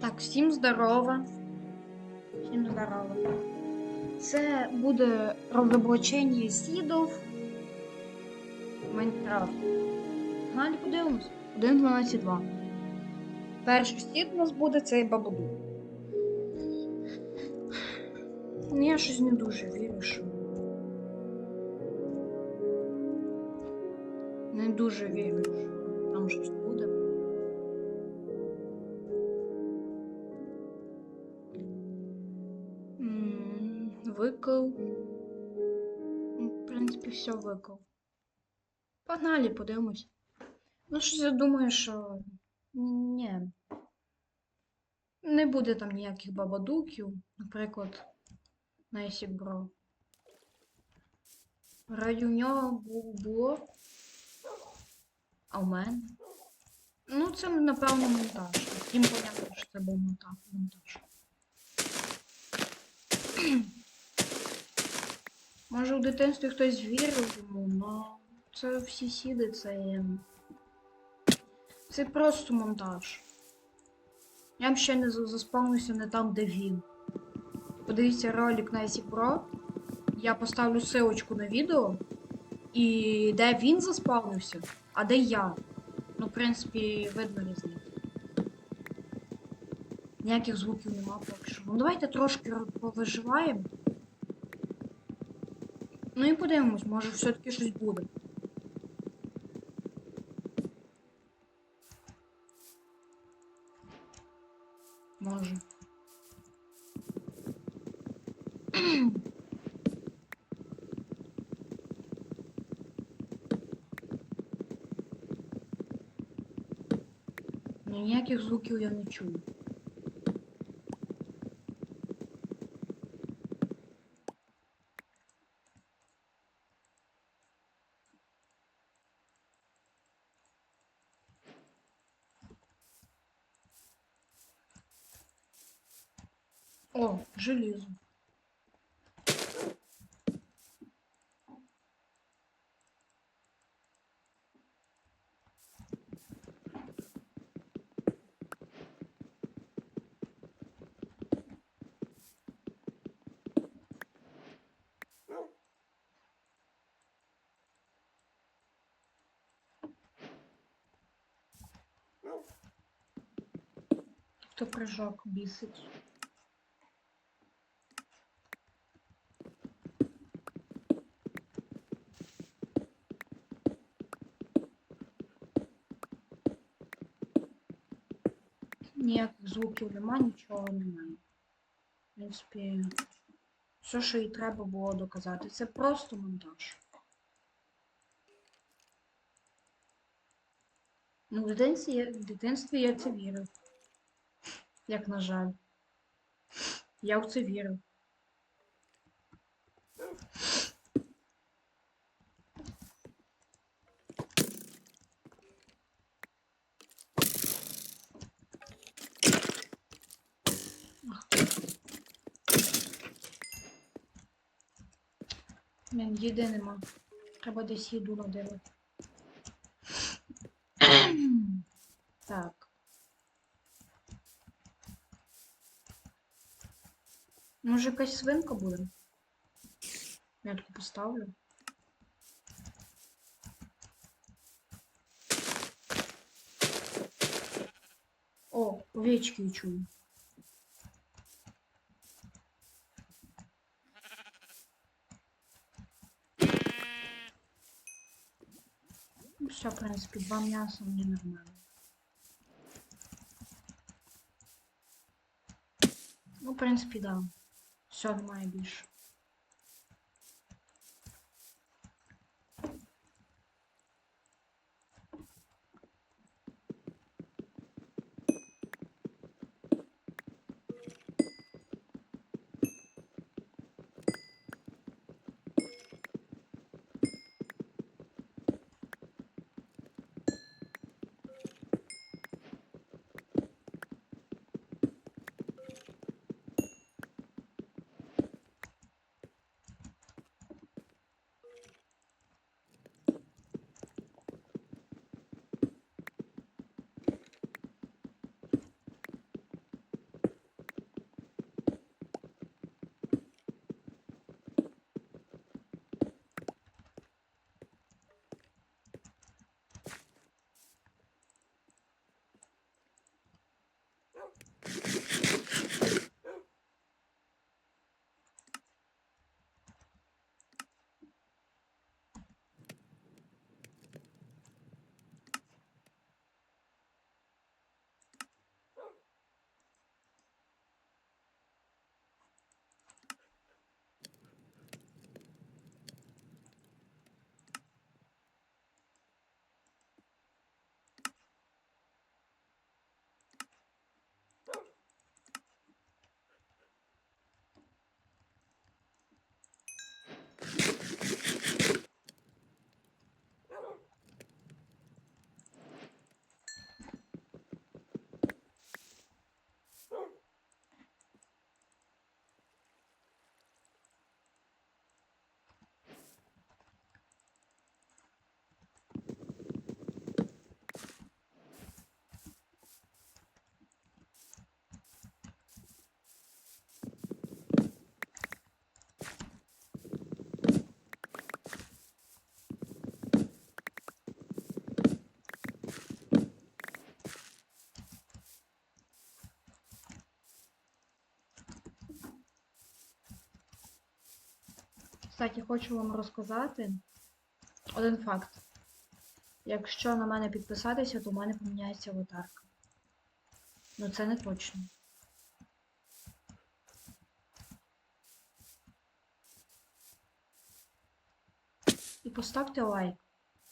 Так, всім здорова. Всім здорова. Це буде розоблачення сідов Майнкрафт. Галі подивимось. 1.12.2. Перший сід у нас буде цей бабуду. Ну, я щось не дуже вірю, що. Не дуже вірю, що там щось Виков. Ну, В принципі, все виков. Погнали, подивимось. Ну, щось я думаю, що. Ні. Не буде там ніяких бабадуків, наприклад, Найсік Бро. Раді у нього було. А у мене? Ну, це, напевно, монтаж. Їм понятно, що це був монтаж. Може, у дитинстві хтось вірив йому, але це всі сіди, це. Це просто монтаж. Я ще не за- заспавнився не там, де він. Подивіться ролик на IC Pro. Я поставлю ссылочку на відео. І де він заспавнився, а де я. Ну, в принципі, видно різницю. Ніяких звуків нема поки що. Ну давайте трошки повиживаємо. Ну і подивимось, може все-таки щось буде. Може. Ну, ніяких звуків я не чую. О, железо. Хто прыжок бісить? Звуків нема, нічого немає. В принципі, все, що і треба було доказати. Це просто монтаж. Ну, в дитинстві, я- в дитинстві я це вірив. Як на жаль. Я в це вірив. Блін, їди нема. Треба десь їду надивити. так. Може якась свинка буде? Я таку поставлю. О, овечки чую. Ну, все, в принципі, два м'яса мені нормально. Ну, в принципі, да. Все, немає більше. Кстати, хочу вам розказати один факт. Якщо на мене підписатися, то в мене поміняється аватарка. Ну це не точно. І поставте лайк.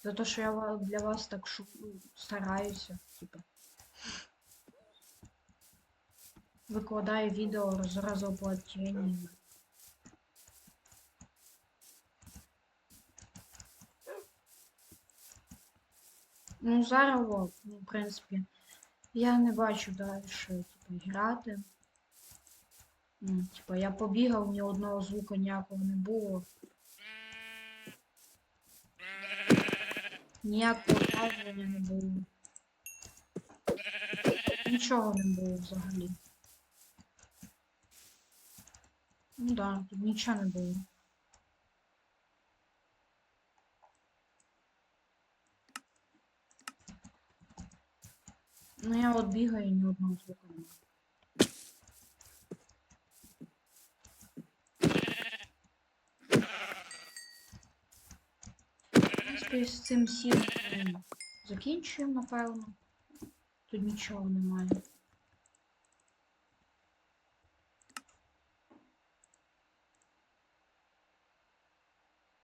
За те, що я для вас так шу... стараюся. Типа. Викладаю відео з разоплатеннями. Ну, зараз, ну, в принципі, я не бачу далі, типу, грати. Ну, типа, я побігав, ні одного звука ніякого не було. Ніякого враження не було. Нічого не було взагалі. Ну да, тут нічого не було. Ну я от бігаю, ні одного звука немає. З цим всім е, закінчуємо, напевно. Тут нічого немає.